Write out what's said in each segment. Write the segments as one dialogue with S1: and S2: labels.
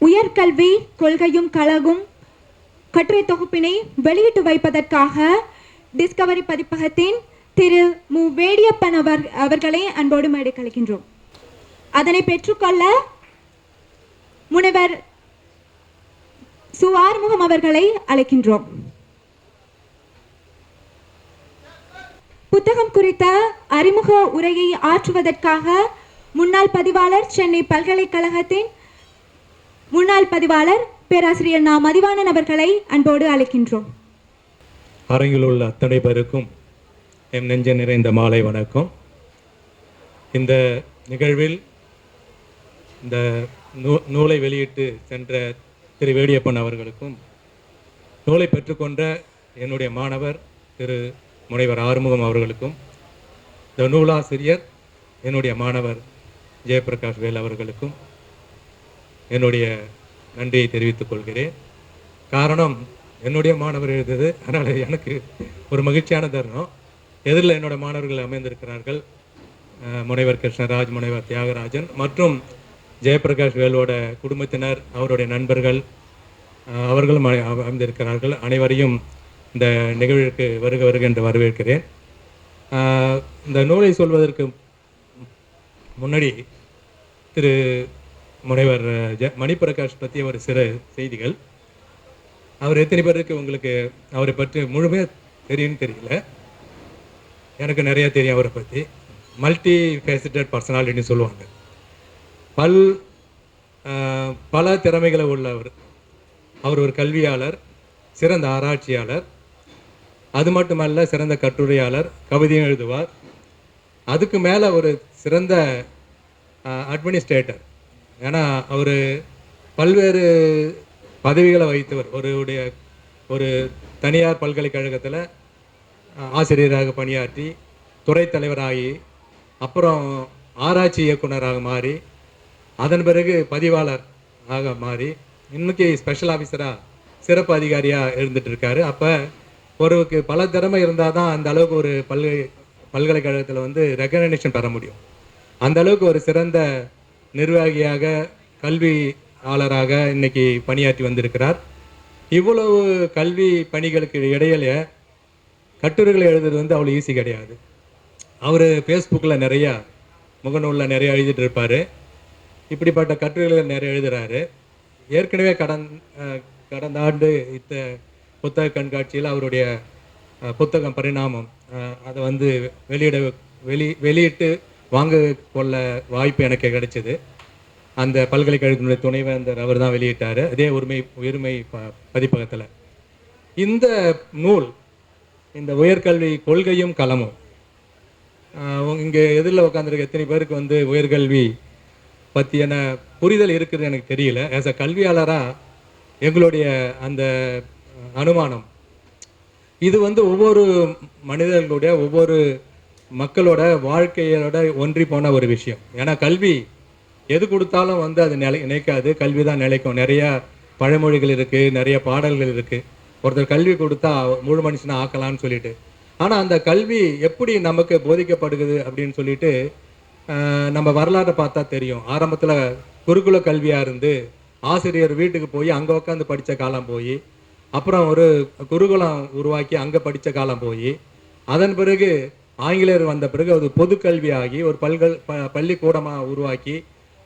S1: உயர்கல்வி கொள்கையும் கழகும் கட்டுரை தொகுப்பினை வெளியிட்டு வைப்பதற்காக டிஸ்கவரி பதிப்பகத்தின் திரு. மு. வேடியப்பன் அவர் அவர்களை அன்போடு மேடைக்கழிக்கின்றோம். அதனை பெற்றுக்கொள்ள முனைவர் சுவார்முகம் அவர்களை அழைக்கின்றோம். புத்தகம் குறித்த அறிமுக உரையை ஆற்றுவதற்காக முன்னாள் பதிவாளர் சென்னை பல்கலைக்கழகத்தின் முன்னாள் பதிவாளர் பேராசிரியர் நா மதிவான நபர்களை அன்போடு அழைக்கின்றோம்.
S2: அரங்கில் உள்ள அத்தனை பேருக்கும் என் நெஞ்ச நிறைந்த மாலை வணக்கம். இந்த நிகழ்வில் இந்த நூ நூலை வெளியிட்டு சென்ற திரு வேடியப்பன் அவர்களுக்கும் நூலை பெற்றுக்கொண்ட என்னுடைய மாணவர் திரு முனைவர் ஆறுமுகம் அவர்களுக்கும் இந்த நூலாசிரியர் என்னுடைய மாணவர் ஜெயபிரகாஷ் வேல் அவர்களுக்கும் என்னுடைய நன்றியை தெரிவித்துக் கொள்கிறேன். காரணம் என்னுடைய மாணவர் எழுதியது அதனால் எனக்கு ஒரு மகிழ்ச்சியான தருணம். எதிரில் என்னோட மாணவர்கள் அமைந்திருக்கிறார்கள். முனைவர் கிருஷ்ணராஜ் முனைவர் தியாகராஜன் மற்றும் ஜெயபிரகாஷ் வேலோட குடும்பத்தினர் அவருடைய நண்பர்கள் அவர்களும் அமைந்திருக்கிறார்கள். அனைவரையும் இந்த நிகழ்விற்கு வருக வருக என்று வரவேற்கிறேன். இந்த நூலை சொல்வதற்கு முன்னாடி திரு முனைவர் ஜ மணிப்பிரகாஷ் பற்றிய ஒரு சில செய்திகள். அவர் எத்தனை பேருக்கு உங்களுக்கு அவரை பற்றி முழுமையாக தெரியும்னு தெரியல. எனக்கு நிறையா தெரியும் அவரை பற்றி மல்டி ஃபேசிட்டட் பர்சனாலிட்டின்னு சொல்லுவாங்க. பல் பல திறமைகளை உள்ளவர். அவர் ஒரு கல்வியாளர் சிறந்த ஆராய்ச்சியாளர். அது மட்டுமல்ல சிறந்த கட்டுரையாளர் கவிதையும் எழுதுவார். அதுக்கு மேலே ஒரு சிறந்த அட்மினிஸ்ட்ரேட்டர் ஏன்னா அவர் பல்வேறு பதவிகளை வைத்தவர் ஒருடைய ஒரு தனியார் பல்கலைக்கழகத்தில் ஆசிரியராக பணியாற்றி துறை தலைவராகி அப்புறம் ஆராய்ச்சி இயக்குனராக மாறி அதன் பிறகு பதிவாளர் ஆக மாறி இன்னைக்கு ஸ்பெஷல் ஆஃபீஸராக சிறப்பு அதிகாரியாக இருந்துட்டு இருக்காரு அப்போ ஒருவருக்கு பல திறமை இருந்தால் தான் அந்த அளவுக்கு ஒரு பல்கலை பல்கலைக்கழகத்தில் வந்து ரெக்கக்னேஷன் பெற முடியும். அந்த அளவுக்கு ஒரு சிறந்த நிர்வாகியாக கல்வியாளராக இன்னைக்கு பணியாற்றி வந்திருக்கிறார். இவ்வளவு கல்வி பணிகளுக்கு இடையில கட்டுரைகளை எழுதுறது வந்து அவ்வளோ ஈஸி கிடையாது. அவர் ஃபேஸ்புக்கில் நிறையா முகநூலில் நிறைய எழுதிட்டு இருப்பார் இப்படிப்பட்ட கட்டுரைகளை நிறைய எழுதுறாரு. ஏற்கனவே கடந் கடந்த ஆண்டு இத்த புத்தக கண்காட்சியில் அவருடைய புத்தகம் பரிணாமம் அதை வந்து வெளியிட வெளி வெளியிட்டு வாங்க கொள்ள வாய்ப்பு எனக்கு கிடைச்சது. அந்த பல்கலைக்கழகத்தினுடைய துணைவேந்தர் அவர் தான் வெளியிட்டார். அதே உரிமை உரிமை ப பதிப்பகத்தில். இந்த நூல் இந்த உயர்கல்வி கொள்கையும் களமும் இங்கே எதிரில் உட்காந்துருக்க எத்தனை பேருக்கு வந்து உயர்கல்வி பற்றியான புரிதல் இருக்குது எனக்கு தெரியல. ஆஸ் அ கல்வியாளராக எங்களுடைய அந்த அனுமானம் இது வந்து ஒவ்வொரு மனிதர்களுடைய ஒவ்வொரு மக்களோட வாழ்க்கையோட ஒன்றி போன ஒரு விஷயம். ஏன்னா கல்வி எது கொடுத்தாலும் வந்து அது நிலை நினைக்காது. கல்வி தான் நிலைக்கும். நிறைய பழமொழிகள் இருக்குது நிறைய பாடல்கள் இருக்குது ஒருத்தர் கல்வி கொடுத்தா முழு மனுஷனை ஆக்கலாம்னு சொல்லிட்டு. ஆனால் அந்த கல்வி எப்படி நமக்கு போதிக்கப்படுகிறது அப்படின்னு சொல்லிட்டு நம்ம வரலாற்றை பார்த்தா தெரியும். ஆரம்பத்தில் குருகுல கல்வியாக இருந்து ஆசிரியர் வீட்டுக்கு போய் அங்கே உட்காந்து படித்த காலம் போய் அப்புறம் ஒரு குருகுலம் உருவாக்கி அங்கே படித்த காலம் போய் அதன் பிறகு ஆங்கிலேயர் வந்த பிறகு அது பொது கல்வியாகி ஒரு பல்கல் ப பள்ளிக்கூடமாக உருவாக்கி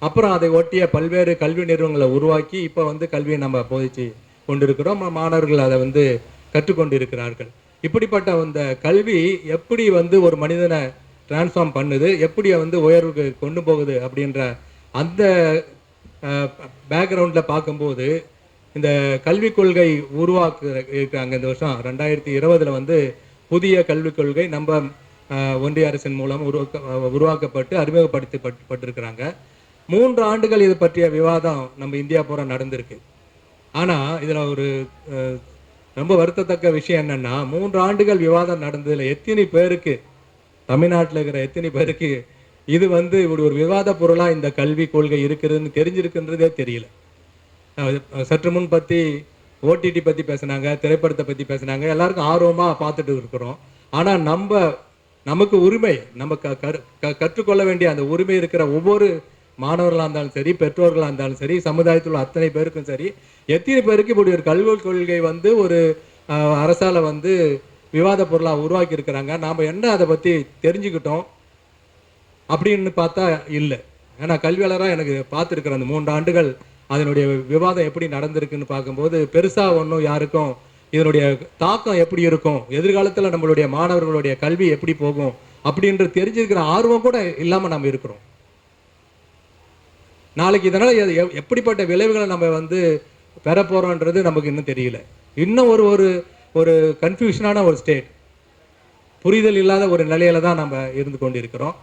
S2: அப்புறம் அதை ஒட்டிய பல்வேறு கல்வி நிறுவனங்களை உருவாக்கி இப்போ வந்து கல்வியை நம்ம போதிச்சு கொண்டிருக்கிறோம். மாணவர்கள் அதை வந்து கற்றுக்கொண்டு இருக்கிறார்கள் இப்படிப்பட்ட அந்த கல்வி எப்படி வந்து ஒரு மனிதனை டிரான்ஸ்ஃபார்ம் பண்ணுது எப்படி வந்து உயர்வுக்கு கொண்டு போகுது அப்படின்ற அந்த பேக்ரவுண்டில் பார்க்கும்போது இந்த கல்விக் கொள்கை உருவாக்கு இருக்காங்க இந்த வருஷம். ரெண்டாயிரத்தி இருபதில் வந்து புதிய கல்விக் கொள்கை நம்ம ஒன்றிய அரசின் மூலம் உருவாக்க உருவாக்கப்பட்டு அறிமுகப்படுத்தப்பட்டிருக்கிறாங்க. பட்டிருக்கிறாங்க மூன்று ஆண்டுகள் இது பற்றிய விவாதம் நம்ம இந்தியா பூரா நடந்திருக்கு. ஆனால் இதில் ஒரு ரொம்ப வருத்தத்தக்க விஷயம் என்னென்னா மூன்று ஆண்டுகள் விவாதம் நடந்ததில் எத்தனை பேருக்கு தமிழ்நாட்டில் இருக்கிற எத்தனை பேருக்கு இது வந்து இப்படி ஒரு விவாத பொருளாக இந்த கல்வி கொள்கை இருக்குதுன்னு தெரிஞ்சிருக்குன்றதே தெரியல. சற்று முன் பற்றி ஓடிடி பற்றி பேசுனாங்க திரைப்படத்தை பற்றி பேசுனாங்க எல்லாருக்கும் ஆர்வமாக பார்த்துட்டு இருக்கிறோம். ஆனால் நம்ம நமக்கு உரிமை நம்ம க- க- கற்றுக்கொள்ள வேண்டிய அந்த உரிமை இருக்கிற ஒவ்வொரு மாணவர்களாக இருந்தாலும் சரி பெற்றோர்களாக இருந்தாலும் சரி சமுதாயத்தில் உள்ள அத்தனை பேருக்கும் சரி எத்தனை பேருக்கு இப்படி ஒரு கல்வி கொள்கை வந்து ஒரு அரசால் வந்து விவாத பொருளாக உருவாக்கி இருக்கிறாங்க? நாம் என்ன அதை பற்றி தெரிஞ்சுக்கிட்டோம்? அப்படின்னு பார்த்தா இல்லை. ஏன்னா கல்வியாளராக எனக்கு பார்த்துருக்குறேன் அந்த மூன்று ஆண்டுகள் அதனுடைய விவாதம் எப்படி நடந்திருக்குன்னு பார்க்கும்போது பெருசாக ஒன்றும் யாருக்கும் இதனுடைய தாக்கம் எப்படி இருக்கும்? எதிர்காலத்தில் நம்மளுடைய மாணவர்களுடைய கல்வி எப்படி போகும்? அப்படின்ற தெரிஞ்சிருக்கிற ஆர்வம் கூட இல்லாமல் நம்ம இருக்கிறோம். நாளைக்கு இதனால் எ- எப்படிப்பட்ட விளைவுகளை நம்ம வந்து பெற போகிறோன்றது நமக்கு இன்னும் தெரியல. இன்னும் ஒரு ஒரு ஒரு கன்ஃபியூஷனான ஒரு ஸ்டேட் புரிதல் இல்லாத ஒரு நிலையில தான் நம்ம இருந்து கொண்டு இருக்கிறோம்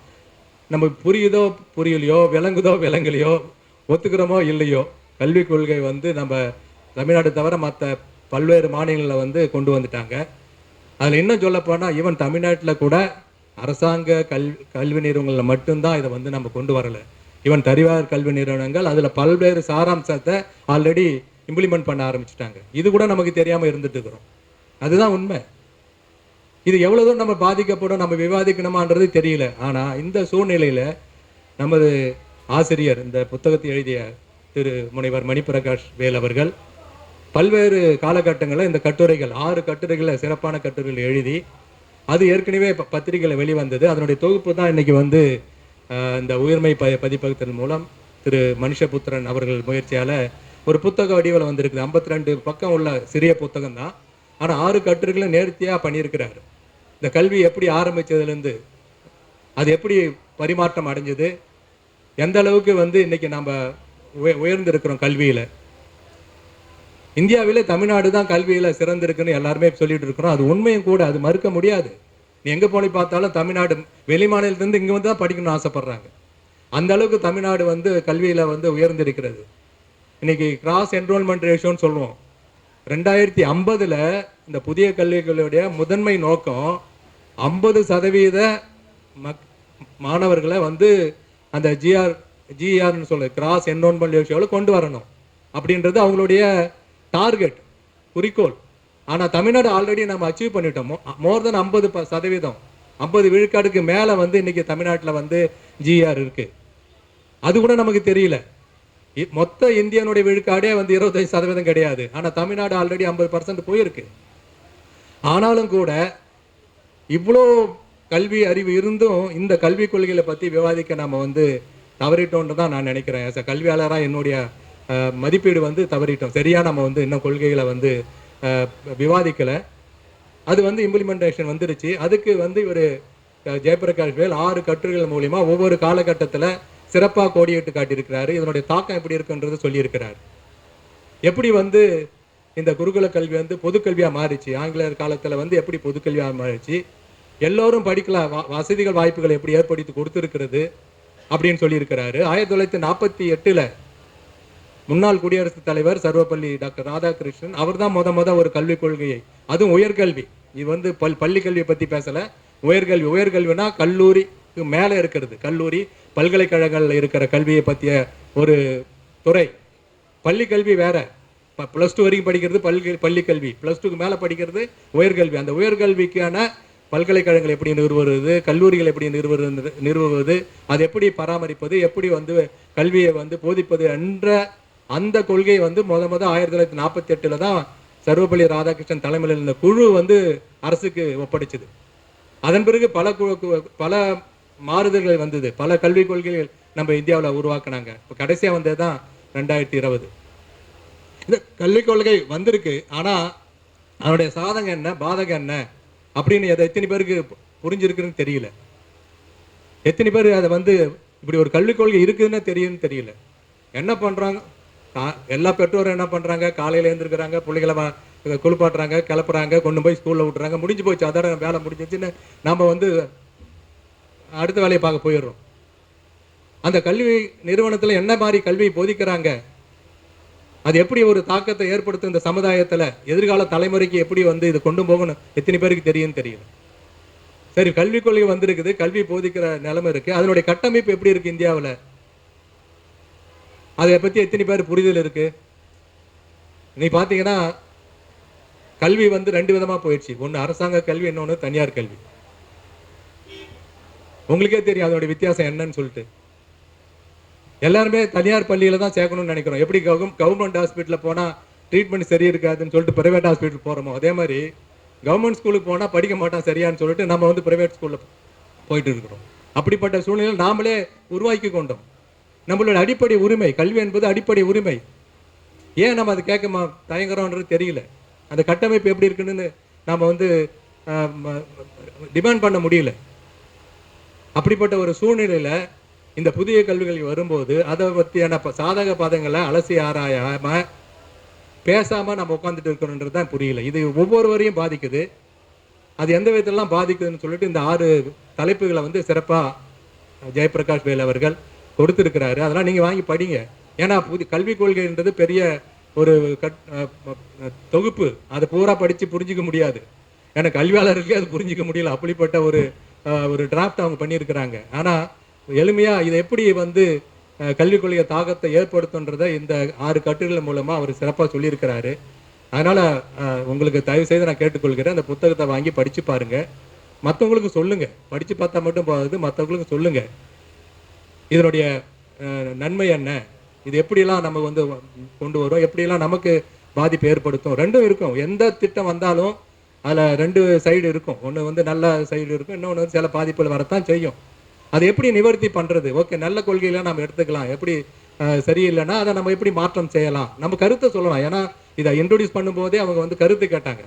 S2: நம்ம புரியுதோ புரியலையோ விளங்குதோ விளங்கலையோ ஒத்துக்கிறோமோ இல்லையோ கல்விக் கொள்கை வந்து நம்ம தமிழ்நாடு தவிர மற்ற பல்வேறு மாநிலங்களில் வந்து கொண்டு வந்துட்டாங்க. அதில் இன்னும் சொல்லப்போனால் ஈவன் தமிழ்நாட்டில் கூட அரசாங்க கல் கல்வி நிறுவனங்களில் மட்டும்தான் இதை வந்து நம்ம கொண்டு வரலை. ஈவன் தனியார் கல்வி நிறுவனங்கள் அதில் பல்வேறு சாராம்சத்தை ஆல்ரெடி இம்ப்ளிமெண்ட் பண்ண ஆரம்பிச்சிட்டாங்க. இது கூட நமக்கு தெரியாமல் இருந்துட்டு இருக்கிறோம். அதுதான் உண்மை. இது எவ்வளோ தூரம் நம்ம பாதிக்கப்படும் நம்ம விவாதிக்கணுமான்றது தெரியல. ஆனால் இந்த சூழ்நிலையில் நமது ஆசிரியர் இந்த புத்தகத்தை எழுதிய திரு முனைவர் மணிப்பிரகாஷ் வேல் அவர்கள் பல்வேறு காலகட்டங்களில் இந்த கட்டுரைகள் ஆறு கட்டுரைகளை சிறப்பான கட்டுரைகள் எழுதி அது ஏற்கனவே ப- பத்திரிகையில் வெளிவந்தது. அதனுடைய தொகுப்பு தான் இன்றைக்கி வந்து இந்த உயிர்மை ப பதிப்பகத்தின் மூலம் திரு மனுஷபுத்திரன் அவர்கள் முயற்சியால் ஒரு புத்தக வடிவில் வந்திருக்குது. ஐம்பத்தி ரெண்டு பக்கம் உள்ள சிறிய புத்தகம் தான். ஆனால் ஆறு கட்டுரைகளை நேர்த்தியாக பண்ணியிருக்கிறார். இந்த கல்வி எப்படி ஆரம்பித்ததுலேருந்து அது எப்படி பரிமாற்றம் அடைஞ்சது எந்த அளவுக்கு வந்து இன்றைக்கி நம்ம உய உயர்ந்திருக்கிறோம் கல்வியில். இந்தியாவிலே தமிழ்நாடு தான் கல்வியில் சிறந்திருக்குன்னு எல்லாருமே சொல்லிட்டு இருக்கிறோம். அது உண்மையும் கூட அது மறுக்க முடியாது. நீ எங்கே போய் பார்த்தாலும் தமிழ்நாடு வெளி மாநிலத்திலேருந்து இங்கே வந்து தான் படிக்கணும்னு ஆசைப்படுறாங்க. அந்த அளவுக்கு தமிழ்நாடு வந்து கல்வியில் வந்து உயர்ந்திருக்கிறது. இன்னைக்கு கிராஸ் என்ரோல்மெண்ட் ரேஷியோன்னு சொல்லுவோம். ரெண்டாயிரத்தி ஐம்பதில் இந்த புதிய கல்விகளுடைய முதன்மை நோக்கம் ஐம்பது சதவீத மக் மாணவர்களை வந்து அந்த ஜிஆர் ஜிஆர்னு சொல்லு கிராஸ் என்ரோல்மெண்ட் ரேஷியோவில் கொண்டு வரணும். அப்படின்றது அவங்களுடைய டார்கெட் குறிக்கோள். ஆனால் தமிழ்நாடு ஆல்ரெடி நம்ம அச்சீவ் பண்ணிட்டோம். மோர் தென் ஐம்பது சதவீதம். ஐம்பது விழுக்காடுக்கு மேலே வந்து இன்னைக்கு தமிழ்நாட்டில் வந்து ஜிஆர் இருக்கு. அது கூட நமக்கு தெரியல. மொத்த இந்தியனுடைய விழுக்காடே வந்து இருபத்தஞ்சு சதவீதம் கிடையாது. ஆனால் தமிழ்நாடு ஆல்ரெடி ஐம்பது பர்சன்ட் போயிருக்கு. ஆனாலும் கூட இவ்வளோ கல்வி அறிவு இருந்தும் இந்த கல்விக் கொள்கைகளை பற்றி விவாதிக்க நம்ம வந்து தவறிட்டோன்னு தான் நான் நினைக்கிறேன். As கல்வியாளராக என்னுடைய மதிப்பீடு வந்து தவறிட்டோம். சரியா நம்ம வந்து இன்னும் கொள்கைகளை வந்து விவாதிக்கலை. அது வந்து இம்ப்ளிமெண்டேஷன் வந்துருச்சு. அதுக்கு வந்து இவர் ஜெயபிரகாஷ் வேல் ஆறு கட்டுரைகள் மூலிமா ஒவ்வொரு காலகட்டத்தில் சிறப்பாக கோடியிட்டு காட்டியிருக்கிறாரு. இதனுடைய தாக்கம் எப்படி இருக்குன்றது சொல்லியிருக்கிறார். எப்படி வந்து இந்த குருகுல கல்வி வந்து பொதுக்கல்வியாக மாறிச்சு? ஆங்கிலேயர் காலத்தில் வந்து எப்படி பொதுக்கல்வியாக மாறிச்சு? எல்லோரும் படிக்கலாம் வசதிகள் வாய்ப்புகள் எப்படி ஏற்படுத்தி கொடுத்துருக்கிறது? அப்படின்னு சொல்லியிருக்கிறாரு. ஆயிரத்தி தொள்ளாயிரத்தி நாற்பத்தி எட்டில் முன்னாள் குடியரசுத் தலைவர் சர்வப்பள்ளி டாக்டர் ராதாகிருஷ்ணன் அவர் தான் முத முத ஒரு கல்விக் கொள்கையை. அதுவும் உயர்கல்வி. இது வந்து பல் பள்ளி கல்வியை பற்றி பேசலை. உயர்கல்வி உயர்கல்வினா கல்லூரிக்கு மேலே இருக்கிறது. கல்லூரி பல்கலைக்கழகங்களில் இருக்கிற கல்வியை பற்றிய ஒரு துறை. பள்ளி கல்வி வேற. ப்ளஸ் டூ வரைக்கும் படிக்கிறது பள்ளி பள்ளி கல்வி. ப்ளஸ் டூக்கு மேலே படிக்கிறது உயர்கல்வி. அந்த உயர்கல்விக்கான பல்கலைக்கழகங்கள் எப்படி நிறுவுவது கல்லூரிகள் எப்படி நிறுவது நிறுவுவது அது எப்படி பராமரிப்பது எப்படி வந்து கல்வியை வந்து போதிப்பது என்ற அந்த கொள்கை வந்து முத முத ஆயிரத்தி தொள்ளாயிரத்தி நாற்பத்தி எட்டில் தான் சர்வபள்ளி ராதாகிருஷ்ணன் தலைமையில் இருந்த குழு வந்து அரசுக்கு ஒப்படைச்சது. அதன் பிறகு பல கு- கு- பல மாறுதல்கள் வந்தது. பல கல்விக் கொள்கைகள் நம்ம இந்தியாவில் உருவாக்குனாங்க. இப்போ கடைசியாக வந்தது தான் ரெண்டாயிரத்தி இருபது. இந்த கல்விக் கொள்கை வந்திருக்கு. ஆனால் அதனுடைய சாதகம் என்ன பாதகம் என்ன அப்படின்னு அதை எத்தனை பேருக்கு புரிஞ்சிருக்குன்னு தெரியல. எத்தனை பேர் அதை வந்து இப்படி ஒரு கல்விக் கொள்கை இருக்குதுன்னு தெரியும்னு தெரியல. என்ன பண்ணுறாங்க எல்லா பெற்றோரும் என்ன பண்ணுறாங்க காலையில் எழுந்திருக்கிறாங்க பிள்ளைகளை வ- குளிப்பாட்டுறாங்க கிளப்புறாங்க கொண்டு போய் ஸ்கூலில் விட்டுறாங்க. முடிஞ்சு போச்சு. அதோட வேலை முடிஞ்சிச்சுன்னு நம்ம வந்து அடுத்த வேலையை பார்க்க போயிடுறோம். அந்த கல்வி நிறுவனத்தில் என்ன மாதிரி கல்வி போதிக்கிறாங்க? அது எப்படி ஒரு தாக்கத்தை ஏற்படுத்தும் இந்த சமுதாயத்தில்? எதிர்கால தலைமுறைக்கு எப்படி வந்து இது கொண்டு போகணும்? எத்தனை பேருக்கு தெரியும்னு தெரியல. சரி கல்விக் கொள்கை வந்திருக்குது. கல்வி போதிக்கிற நிலைமை இருக்கு. அதனுடைய கட்டமைப்பு எப்படி இருக்கு இந்தியாவில்? அதை பற்றி எத்தனை பேர் புரிதல் இருக்கு? நீ பார்த்தீங்கன்னா கல்வி வந்து ரெண்டு விதமாக போயிடுச்சு. ஒன்று அரசாங்க கல்வி இன்னொன்று தனியார் கல்வி. உங்களுக்கே தெரியும் அதனுடைய வித்தியாசம் என்னன்னு சொல்லிட்டு. எல்லாருமே தனியார் பள்ளியில் தான் சேர்க்கணும்னு நினைக்கிறோம். எப்படி கவர்மெண்ட் ஹாஸ்பிட்டலில் போனால் ட்ரீட்மெண்ட் சரி இருக்காதுன்னு சொல்லிட்டு ப்ரைவேட் ஹாஸ்பிட்டல் போகிறோமோ அதே மாதிரி கவர்மெண்ட் ஸ்கூலுக்கு போனால் படிக்க மாட்டான் சரியான்னு சொல்லிட்டு நம்ம வந்து ப்ரைவேட் ஸ்கூலில் போயிட்டு இருக்கிறோம். அப்படிப்பட்ட சூழ்நிலையில் நாமளே உருவாக்கி கொண்டோம். நம்மளோட அடிப்படை உரிமை கல்வி என்பது அடிப்படை உரிமை. ஏன் நம்ம அதை கேட்க மா தயங்குறோன்றது தெரியல. அந்த கட்டமைப்பு எப்படி இருக்குன்னு நாம் வந்து டிமாண்ட் பண்ண முடியல. அப்படிப்பட்ட ஒரு சூழ்நிலையில் இந்த புதிய கல்விகள் வரும்போது அதை பற்றியான சாதக பாதங்களை அலசி ஆராயாம பேசாமல் நம்ம உட்காந்துட்டு இருக்கணுன்றது தான் புரியல. இது ஒவ்வொருவரையும் பாதிக்குது. அது எந்த விதத்திலலாம் பாதிக்குதுன்னு சொல்லிட்டு இந்த ஆறு தலைப்புகளை வந்து சிறப்பாக ஜெயபிரகாஷ் வேல் அவர்கள் கொடுத்துருக்கிறாரு. அதெல்லாம் நீங்கள் வாங்கி படிங்க. ஏன்னா புது கல்விக் கொள்கைன்றது பெரிய ஒரு கட் தொகுப்பு. அதை பூரா படித்து புரிஞ்சிக்க முடியாது. ஏன்னா கல்வியாளர்களே அது புரிஞ்சிக்க முடியல. அப்படிப்பட்ட ஒரு ஒரு டிராஃப்ட் அவங்க பண்ணியிருக்கிறாங்க. ஆனால் எளிமையாக இதை எப்படி வந்து கல்விக் கொள்கை தாக்கத்தை ஏற்படுத்துன்றதை இந்த ஆறு கட்டுரைகள் மூலமாக அவர் சிறப்பாக சொல்லியிருக்கிறாரு. அதனால் உங்களுக்கு தயவு செய்து நான் கேட்டுக்கொள்கிறேன். அந்த புத்தகத்தை வாங்கி படித்து பாருங்கள் மற்றவங்களுக்கு சொல்லுங்கள் படித்து பார்த்தா மட்டும் போகாது மற்றவங்களுக்கு சொல்லுங்கள் இதனுடைய நன்மை என்ன? இது எப்படியெல்லாம் நம்ம வந்து கொண்டு வரும்? எப்படியெல்லாம் நமக்கு பாதிப்பு ஏற்படுத்தும்? ரெண்டும் இருக்கும். எந்த திட்டம் வந்தாலும் அதில் ரெண்டு சைடு இருக்கும். ஒன்று வந்து நல்ல சைடு இருக்கும். இன்னொன்று வந்து சில பாதிப்புகள் வரத்தான் செய்யும். அதை எப்படி நிவர்த்தி பண்ணுறது ஓகே நல்ல கொள்கையெல்லாம் நம்ம எடுத்துக்கலாம். எப்படி சரியில்லைன்னா அதை நம்ம எப்படி மாற்றம் செய்யலாம்? நம்ம கருத்தை சொல்லலாம். ஏன்னா இதை இன்ட்ரொடியூஸ் பண்ணும்போதே அவங்க வந்து கருத்து கேட்டாங்க.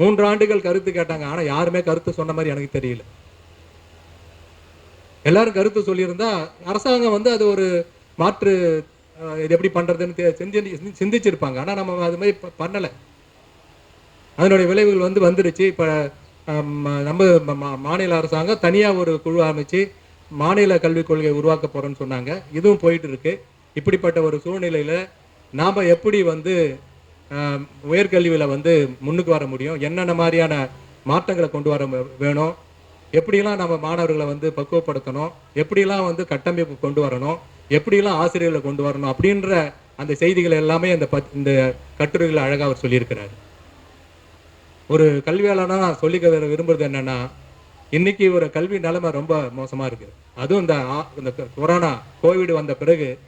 S2: மூன்று ஆண்டுகள் கருத்து கேட்டாங்க. ஆனால் யாருமே கருத்து சொன்ன மாதிரி எனக்கு தெரியல. எல்லாரும் கருத்து சொல்லியிருந்தா அரசாங்கம் வந்து அது ஒரு மாற்று இது எப்படி பண்றதுன்னு தெ- சிந்தி சிந்திச்சிருப்பாங்க. ஆனா நம்ம அது மாதிரி பண்ணலை. அதனுடைய விளைவுகள் வந்து வந்துருச்சு. இப்ப நம்ம மா- மாநில அரசாங்கம் தனியா ஒரு குழு அமைச்சு மாநில கல்விக் கொள்கை உருவாக்க போறோம்னு சொன்னாங்க. இதுவும் போயிட்டு இருக்கு. இப்படிப்பட்ட ஒரு சூழ்நிலையில நாம எப்படி வந்து உயர்கல்வியில் உயர்கல்வியில வந்து முன்னுக்கு வர முடியும்? என்னென்ன மாதிரியான மாற்றங்களை கொண்டு வர வேணும்? எப்படிலாம் நம்ம மாணவர்களை வந்து பக்குவப்படுத்தணும்? எப்படிலாம் வந்து கட்டமைப்பு கொண்டு வரணும்? எப்படிலாம் ஆசிரியர்களை கொண்டு வரணும்? அப்படின்ற அந்த செய்திகள் எல்லாமே இந்த பத் இந்த கட்டுரைகளை அழகாக அவர் சொல்லியிருக்கிறார். ஒரு கல்வியாளனா சொல்லிக்க விரும்புறது என்னன்னா இன்னைக்கு ஒரு கல்வி நிலைமை ரொம்ப மோசமாக இருக்கு. அதுவும் இந்த இந்த கொ- கொரோனா கோவிட் வந்த பிறகு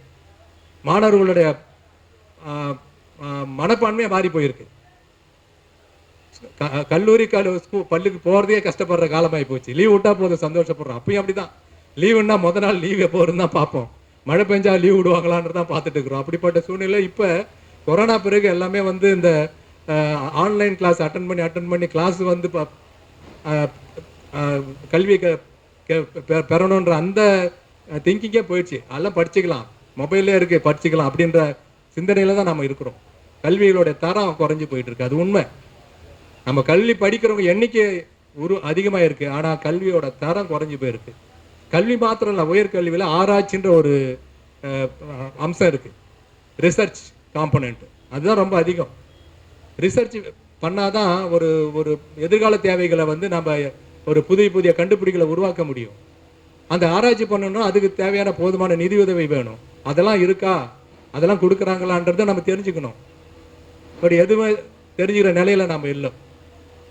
S2: மாணவர்களுடைய மனப்பான்மையாக மாறி போயிருக்கு. கல்லூரி கல்லு பள்ளிக்கு போறதே கஷ்டப்படுற காலமாகி போச்சு. லீவ் விட்டா போதும் சந்தோஷப்படுறோம். அப்பயும் அப்படிதான். லீவுன்னா முத நாள் லீவ் எப்போ தான் பார்ப்போம். மழை பெஞ்சா லீவ் விடுவாங்களான்னு தான் பார்த்துட்டு இருக்கிறோம். அப்படிப்பட்ட சூழ்நிலை இப்போ கொரோனா பிறகு எல்லாமே வந்து இந்த ஆன்லைன் கிளாஸ் அட்டன் பண்ணி அட்டன் பண்ணி கிளாஸ் வந்து கல்வி க- பெறணுன்ற அந்த திங்கிங்கே போயிடுச்சு. அதெல்லாம் படிச்சுக்கலாம். மொபைல்லே இருக்கு படிச்சுக்கலாம் அப்படின்ற சிந்தனையில தான் நம்ம இருக்கிறோம். கல்விகளுடைய தரம் குறைஞ்சி போயிட்டு இருக்கு. அது உண்மை. நம்ம கல்வி படிக்கிறவங்க எண்ணிக்கை உரு அதிகமாக இருக்குது ஆனால் கல்வியோட தரம் குறைஞ்சு போயிருக்கு. கல்வி மாத்திரம் இல்லை உயர்கல்வியில் ஆராய்ச்சின்ற ஒரு அம்சம் இருக்குது ரிசர்ச் காம்பனண்ட் அதுதான் ரொம்ப அதிகம். ரிசர்ச் பண்ணாதான் ஒரு ஒரு எதிர்கால தேவைகளை வந்து நம்ம ஒரு புதிய புதிய கண்டுபிடிகளை உருவாக்க முடியும். அந்த ஆராய்ச்சி பண்ணணும் அதுக்கு தேவையான போதுமான நிதி உதவி வேணும். அதெல்லாம் இருக்கா? அதெல்லாம் கொடுக்குறாங்களான்றதை நம்ம தெரிஞ்சுக்கணும். பட் எதுவுமே தெரிஞ்சுக்கிற நிலையில நம்ம இல்லை.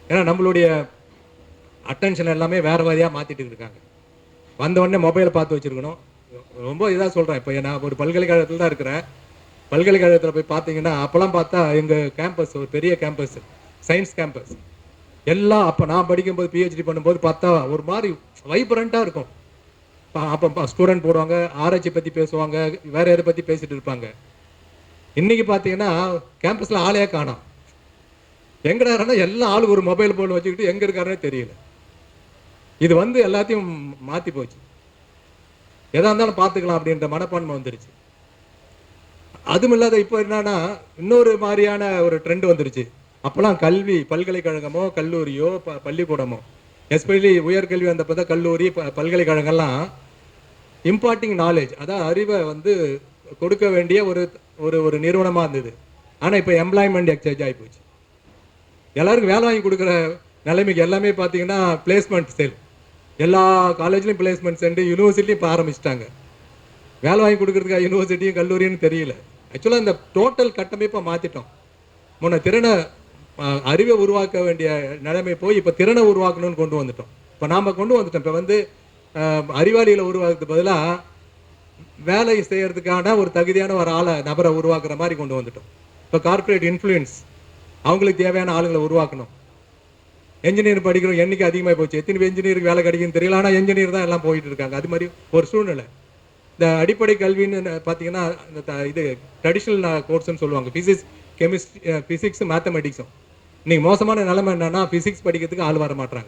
S2: ஏன்னா நம்மளுடைய அட்டென்ஷன் எல்லாமே வேறு மாதிரியாக மாற்றிட்டு இருக்காங்க. வந்தவொடனே மொபைல் மொபைலை பார்த்து வச்சுருக்கணும். ரொம்ப இதாக சொல்கிறேன் இப்போ நான் ஒரு பல்கலைக்கழகத்தில் தான் இருக்கிறேன். பல்கலைக்கழகத்தில் போய் பார்த்தீங்கன்னா அப்போல்லாம் பார்த்தா எங்கள் கேம்பஸ் ஒரு பெரிய கேம்பஸ் சயின்ஸ் கேம்பஸ் எல்லாம் அப்போ நான் படிக்கும்போது பிஹெச்டி பண்ணும்போது பார்த்தா ஒரு மாதிரி வைப்ரண்ட்டாக இருக்கும். அப்போ ஸ்டூடெண்ட் போடுவாங்க ஆராய்ச்சி பற்றி பேசுவாங்க வேறு எதை பற்றி பேசிகிட்டு இருப்பாங்க. இன்னைக்கு பார்த்தீங்கன்னா கேம்பஸில் ஆளையே காணோம். எங்கடா எல்லா ஆளு ஒரு மொபைல் போன் வச்சுக்கிட்டு எங்க இருக்காருன்னே தெரியல. இது வந்து எல்லாத்தையும் மாத்தி போச்சு. எதா இருந்தாலும் பார்த்துக்கலாம் அப்படின்ற மனப்பான்மை வந்துருச்சு. அதுவும் இல்லாத இப்போ என்னன்னா இன்னொரு மாதிரியான ஒரு ட்ரெண்ட் வந்துருச்சு. அப்போலாம் கல்வி பல்கலைக்கழகமோ கல்லூரியோ ப- பள்ளிக்கூடமோ எஸ்பெஷலி உயர்கல்வி வந்தப்போ தான் கல்லூரி ப- பல்கலைக்கழகம்லாம் இம்பார்ட்டிங் நாலேஜ் அதான் அறிவை வந்து கொடுக்க வேண்டிய ஒரு ஒரு ஒரு நிறுவனமாக இருந்தது. ஆனால் இப்போ எம்ப்ளாய்மெண்ட் எக்ஸ்சேஞ்ச் ஆகி போச்சு. எல்லாருக்கும் வேலை வாங்கி கொடுக்குற நிலைமைக்கு எல்லாமே பார்த்தீங்கன்னா பிளேஸ்மெண்ட் செல் எல்லா காலேஜ்லையும் பிளேஸ்மெண்ட் சென்று யூனிவர்சிட்டியும் இப்போ ஆரம்பிச்சிட்டாங்க. வேலை வாங்கி கொடுக்குறதுக்காக யூனிவர்சிட்டியும் கல்லூரியும் தெரியல. ஆக்சுவலாக இந்த டோட்டல் கட்டமைப்பை மாற்றிட்டோம் முன்ன திறனை அறிவை உருவாக்க வேண்டிய நிலைமை போய் இப்போ திறனை உருவாக்கணும்னு கொண்டு வந்துட்டோம். இப்போ நாம் கொண்டு வந்துட்டோம். இப்போ வந்து அறிவாளியில் அறிவாளிகளை உருவாக்குறதுக்கு பதிலாக வேலை செய்கிறதுக்கான ஒரு தகுதியான ஒரு ஆளை நபரை உருவாக்குற மாதிரி கொண்டு வந்துட்டோம். இப்போ கார்ப்பரேட் இன்ஃப்ளூயன்ஸ் அவங்களுக்கு தேவையான ஆளுங்களை உருவாக்கணும். என்ஜினியர் படிக்கிறோம் எண்ணிக்கை அதிகமாக போச்சு? எத்தனை என்ஜினியருக்கு வேலை கிடைக்குன்னு தெரியல. ஆனால் என்ஜினியர் தான் எல்லாம் போயிட்டு இருக்காங்க. அது மாதிரி ஒரு சூழ்நிலை. இந்த அடிப்படை கல்வின்னு பார்த்தீங்கன்னா இந்த த- இது ட்ரெடிஷ்னல் கோர்ஸ்னு சொல்லுவாங்க. ஃபிசிக்ஸ் கெமிஸ்ட்ரி ஃபிசிக்ஸும் மேத்தமெட்டிக்ஸும் இன்றைக்கி மோசமான நிலைமை என்னன்னா ஃபிசிக்ஸ் படிக்கிறதுக்கு ஆள் வர மாட்டாங்க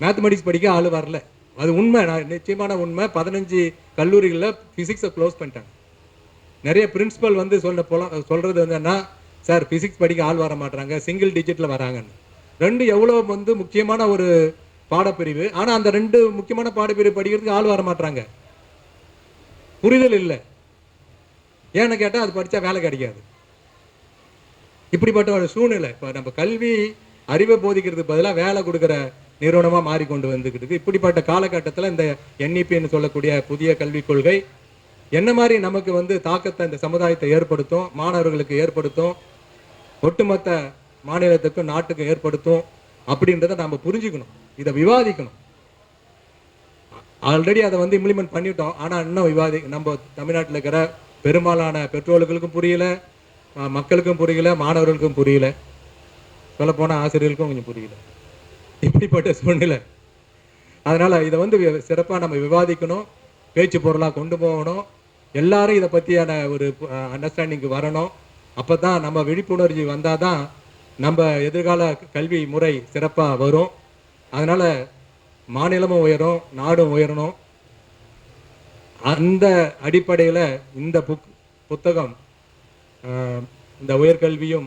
S2: மேத்தமெட்டிக்ஸ் படிக்க ஆள் வரல. அது உண்மை. நான் நிச்சயமான உண்மை. பதினஞ்சு கல்லூரிகளில் ஃபிசிக்ஸை க்ளோஸ் பண்ணிட்டாங்க. நிறைய பிரின்சிபல் வந்து சொல்ல போல சொல்கிறது வந்து என்ன சார் ஃபிசிக்ஸ் படிக்க ஆள் வர மாட்டாங்க சிங்கிள் டிஜிட்டில் வராங்கன்னு. ரெண்டு எவ்வளோ வந்து முக்கியமான ஒரு பாடப்பிரிவு? ஆனா அந்த ரெண்டு முக்கியமான பாடப்பிரிவு படிக்கிறதுக்கு ஆள் வர மாட்டாங்க புரிதல் இல்லை. ஏன்னு கேட்டா அது படிச்சா வேலை கிடைக்காது. இப்படிப்பட்ட ஒரு சூழ்நிலை. இப்போ நம்ம கல்வி அறிவை போதிக்கிறதுக்கு பதிலாக வேலை கொடுக்குற நிறுவனமா மாறிக்கொண்டு வந்துக்கிட்டு இப்படிப்பட்ட காலகட்டத்தில் இந்த என்இபின்னு சொல்லக்கூடிய புதிய கல்விக் கொள்கை என்ன மாதிரி நமக்கு வந்து தாக்கத்தை இந்த சமுதாயத்தை ஏற்படுத்தும் மாணவர்களுக்கு ஏற்படுத்தும் ஒட்டுமொத்த மாநிலத்துக்கும் நாட்டுக்கும் ஏற்படுத்தும் அப்படின்றத நாம் புரிஞ்சுக்கணும். இதை விவாதிக்கணும். ஆல்ரெடி அதை வந்து இம்ப்ளிமெண்ட் பண்ணிட்டோம். ஆனால் இன்னும் விவாதி நம்ம தமிழ்நாட்டில் இருக்கிற பெரும்பாலான பெற்றோர்களுக்கும் புரியல மக்களுக்கும் புரியல மாணவர்களுக்கும் புரியல. சொல்லப்போனால் ஆசிரியர்களுக்கும் கொஞ்சம் புரியல. இப்படிப்பட்ட சூழ்நிலை. அதனால் இதை வந்து சிறப்பாக நம்ம விவாதிக்கணும். பேச்சு பொருளாக கொண்டு போகணும். எல்லாரும் இதை பற்றியான ஒரு அண்டர்ஸ்டாண்டிங்க்கு வரணும். அப்போ தான் நம்ம விழிப்புணர்ச்சி வந்தால் தான் நம்ம எதிர்கால கல்வி முறை சிறப்பாக வரும். அதனால் மாநிலமும் உயரும் நாடும் உயரணும். அந்த அடிப்படையில் இந்த புக் புத்தகம் இந்த உயர்கல்வியும்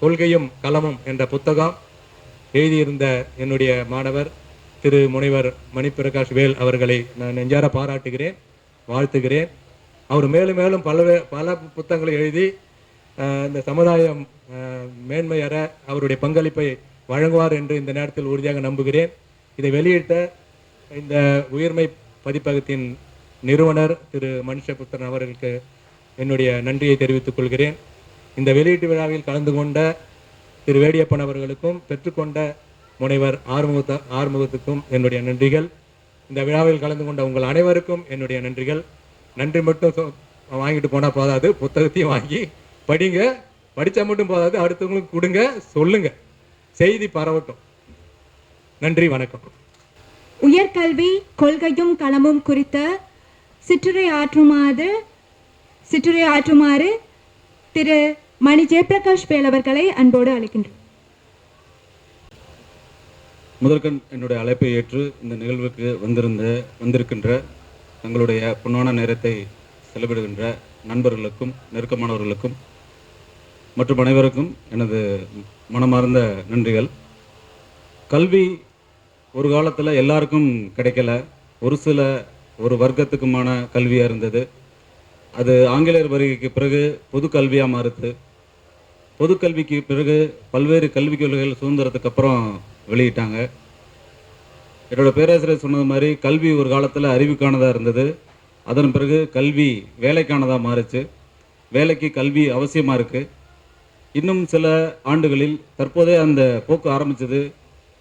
S2: கொள்கையும் களமும் என்ற புத்தகம் எழுதியிருந்த என்னுடைய மாணவர் திரு முனைவர் மணிப்பிரகாஷ் வேல் அவர்களை நான் நெஞ்சார பாராட்டுகிறேன் வாழ்த்துகிறேன். அவர் மேலும் மேலும் பல பல புத்தகங்களை எழுதி இந்த சமுதாயம் மேன்மையற அவருடைய பங்களிப்பை வழங்குவார் என்று இந்த நேரத்தில் உறுதியாக நம்புகிறேன். இதை வெளியிட்ட இந்த உயிர்மை பதிப்பகத்தின் நிறுவனர் திரு மனுஷபுத்திரன் அவர்களுக்கு என்னுடைய நன்றியை தெரிவித்துக் கொள்கிறேன். இந்த வெளியீட்டு விழாவில் கலந்து கொண்ட திரு வேடியப்பன் அவர்களுக்கும் பெற்றுக்கொண்ட முனைவர் ஆறுமுகத்த ஆறுமுகத்துக்கும் என்னுடைய நன்றிகள். இந்த விழாவில் கலந்து கொண்ட உங்கள் அனைவருக்கும் என்னுடைய நன்றிகள். நன்றி மட்டும் சொ- வாங்கிட்டு போனால் போதாது புத்தகத்தையும் வாங்கி படிங்க படித்தா மட்டும் போதாது அடுத்தவங்களுக்கு கொடுங்க சொல்லுங்க. செய்தி பரவட்டும். நன்றி வணக்கம்.
S1: உயர்கல்வி கொள்கையும் களமும் குறித்த சிற்றுரை ஆற்றுமாறு சிற்றுரை ஆற்றுமாறு திரு. மணி ஜெயபிரகாஷ் பேல் அவர்களை அன்போடு அழைக்கின்றோம்.
S3: முதற்கண் என்னுடைய அழைப்பை ஏற்று இந்த நிகழ்வுக்கு வந்திருந்த வந்திருக்கின்ற தங்களுடைய பொன்னான நேரத்தை செலவிடுகின்ற நண்பர்களுக்கும் நெருக்கமானவர்களுக்கும் மற்றும் அனைவருக்கும் எனது மனமார்ந்த நன்றிகள். கல்வி ஒரு காலத்தில் எல்லாருக்கும் கிடைக்கல. ஒரு சில ஒரு வர்க்கத்துக்குமான கல்வியாக இருந்தது. அது ஆங்கிலேயர் வருகைக்கு பிறகு பொது கல்வியாக மாறுது பொது கல்விக்கு பிறகு பல்வேறு கல்விக் கொள்கைகள் சுதந்திரத்துக்கு அப்புறம் வெளியிட்டாங்க. என்னோட பேராசிரியர் சொன்னது மாதிரி கல்வி ஒரு காலத்தில் அறிவுக்கானதாக இருந்தது. அதன் பிறகு கல்வி வேலைக்கானதாக மாறுச்சு. வேலைக்கு கல்வி அவசியமாக இருக்குது இன்னும் சில ஆண்டுகளில் தற்போதே அந்த போக்கு ஆரம்பிச்சது.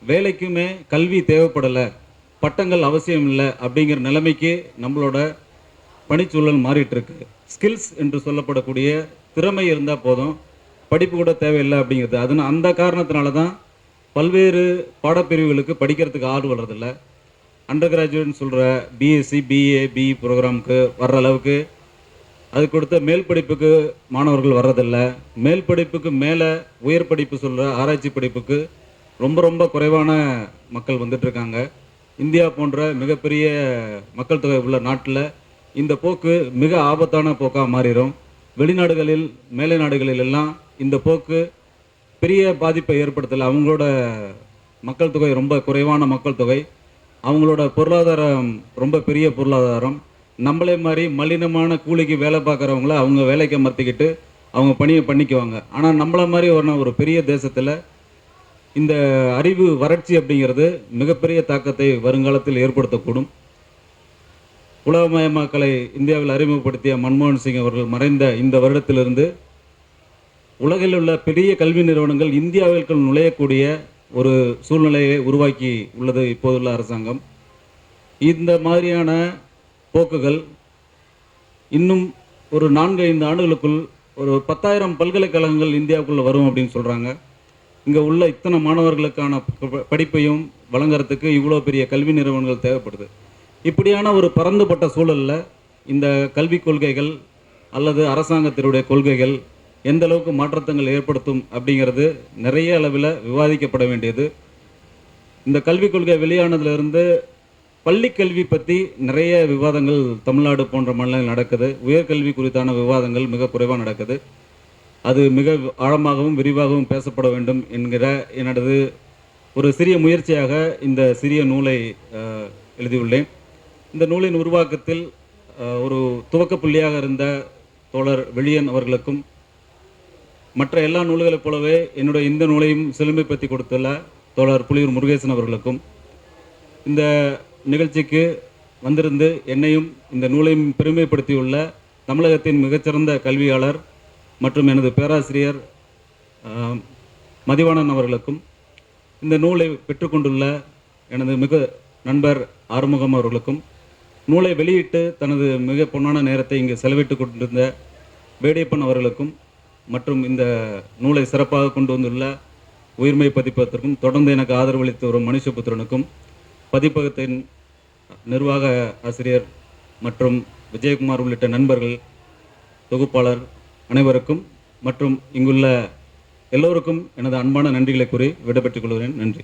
S3: வேலைக்குமே கல்வி தேவைப்படலை. பட்டங்கள் அவசியம் இல்லை அப்படிங்கிற நிலைமைக்கு நம்மளோட பணிச்சூழல் மாறிட்டுருக்கு. ஸ்கில்ஸ் என்று சொல்லப்படக்கூடிய திறமை இருந்தால் போதும். படிப்பு கூட தேவையில்லை அப்படிங்கிறது. அது அந்த காரணத்தினால தான் பல்வேறு பாடப்பிரிவுகளுக்கு படிக்கிறதுக்கு ஆள் வர்றதில்ல. அண்டர் கிராஜுவேட்னு சொல்கிற பிஎஸ்சி பிஏ பிஇ ப்ரோக்ராமுக்கு வர்ற அளவுக்கு அது கொடுத்த மேல் படிப்புக்கு மாணவர்கள் வர்றதில்லை. மேல் படிப்புக்கு மேலே உயர் படிப்பு சொல்கிற ஆராய்ச்சி படிப்புக்கு ரொம்ப ரொம்ப குறைவான மக்கள் வந்துட்டு இருக்காங்க இந்தியா போன்ற மிகப்பெரிய மக்கள் தொகை உள்ள நாட்டில் இந்த போக்கு மிக ஆபத்தான போக்காக மாறிடும் வெளிநாடுகளில் மேலை நாடுகளில் எல்லாம் இந்த போக்கு பெரிய பாதிப்பை ஏற்படுத்தலை. அவங்களோட மக்கள் தொகை ரொம்ப குறைவான மக்கள் தொகை. அவங்களோட பொருளாதாரம் ரொம்ப பெரிய பொருளாதாரம். நம்மளே மாதிரி மலினமான கூலிக்கு வேலை பார்க்குறவங்கள அவங்க வேலைக்கு அமர்த்திக்கிட்டு அவங்க பணியை பண்ணிக்குவாங்க. ஆனால் நம்மளை மாதிரி ஒரு ஒரு பெரிய தேசத்தில் இந்த அறிவு வறட்சி அப்படிங்கிறது மிகப்பெரிய தாக்கத்தை வருங்காலத்தில் ஏற்படுத்தக்கூடும். உலகமயமாக்கலை இந்தியாவில் அறிமுகப்படுத்திய மன்மோகன் சிங் அவர்கள் மறைந்த இந்த வருடத்திலிருந்து உலகில் உள்ள பெரிய கல்வி நிறுவனங்கள் இந்தியாவிற்குள் நுழையக்கூடிய ஒரு சூழ்நிலையை உருவாக்கி உள்ளது இப்போதுள்ள அரசாங்கம். இந்த மாதிரியான போக்குகள் இன்னும் ஒரு நான்கு ஐந்து ஆண்டுகளுக்குள் ஒரு பத்தாயிரம் பல்கலைக்கழகங்கள் இந்தியாவுக்குள்ளே வரும் அப்படின்னு சொல்கிறாங்க இங்கே உள்ள இத்தனை மாணவர்களுக்கான ப- படிப்பையும் வழங்குறதுக்கு இவ்வளோ பெரிய கல்வி நிறுவனங்கள் தேவைப்படுது. இப்படியான ஒரு பரந்துபட்ட சூழலில் இந்த கல்விக் கொள்கைகள் அல்லது அரசாங்கத்தினுடைய கொள்கைகள் எந்த அளவுக்கு மாற்றத்தங்கள் ஏற்படுத்தும் அப்படிங்கிறது நிறைய அளவில் விவாதிக்கப்பட வேண்டியது. இந்த கல்விக் கொள்கை வெளியானதுலேருந்து பள்ளி கல்வி பற்றி நிறைய விவாதங்கள் தமிழ்நாடு போன்ற மாநிலங்கள் நடக்குது. உயர்கல்வி குறித்தான விவாதங்கள் மிக குறைவாக நடக்குது. அது மிக ஆழமாகவும் விரிவாகவும் பேசப்பட வேண்டும் என்கிற எனது ஒரு சிறிய முயற்சியாக இந்த சிறிய நூலை எழுதியுள்ளேன். இந்த நூலின் உருவாக்கத்தில் ஒரு துவக்க புள்ளியாக இருந்த தோழர் வெளியன் அவர்களுக்கும் மற்ற எல்லா நூல்களைப் போலவே என்னுடைய இந்த நூலையும் செழுமைப்படுத்தி கொடுத்துள்ள தோழர் புலியூர் முருகேசன் அவர்களுக்கும் இந்த நிகழ்ச்சிக்கு வந்திருந்து என்னையும் இந்த நூலையும் பெருமைப்படுத்தியுள்ள தமிழகத்தின் மிகச்சிறந்த கல்வியாளர் மற்றும் எனது பேராசிரியர் மதிவாணன் அவர்களுக்கும் இந்த நூலை பெற்றுக்கொண்டுள்ள எனது மிக நண்பர் ஆறுமுகம் அவர்களுக்கும் நூலை வெளியிட்டு தனது மிக பொன்னான நேரத்தை இங்கு செலவிட்டு கொண்டிருந்த வேடியப்பன் அவர்களுக்கும் மற்றும் இந்த நூலை சிறப்பாக கொண்டு வந்துள்ள உயிர்மை பதிப்பகத்திற்கும் தொடர்ந்து எனக்கு ஆதரவளித்து வரும் மனுஷபுத்திரனுக்கும் பதிப்பகத்தின் நிர்வாக ஆசிரியர் மற்றும் விஜயகுமார் உள்ளிட்ட நண்பர்கள் தொகுப்பாளர் அனைவருக்கும் மற்றும் இங்குள்ள எல்லோருக்கும் எனது அன்பான நன்றிகளை கூறி விடைபெற்றுக் கொள்கிறேன். நன்றி.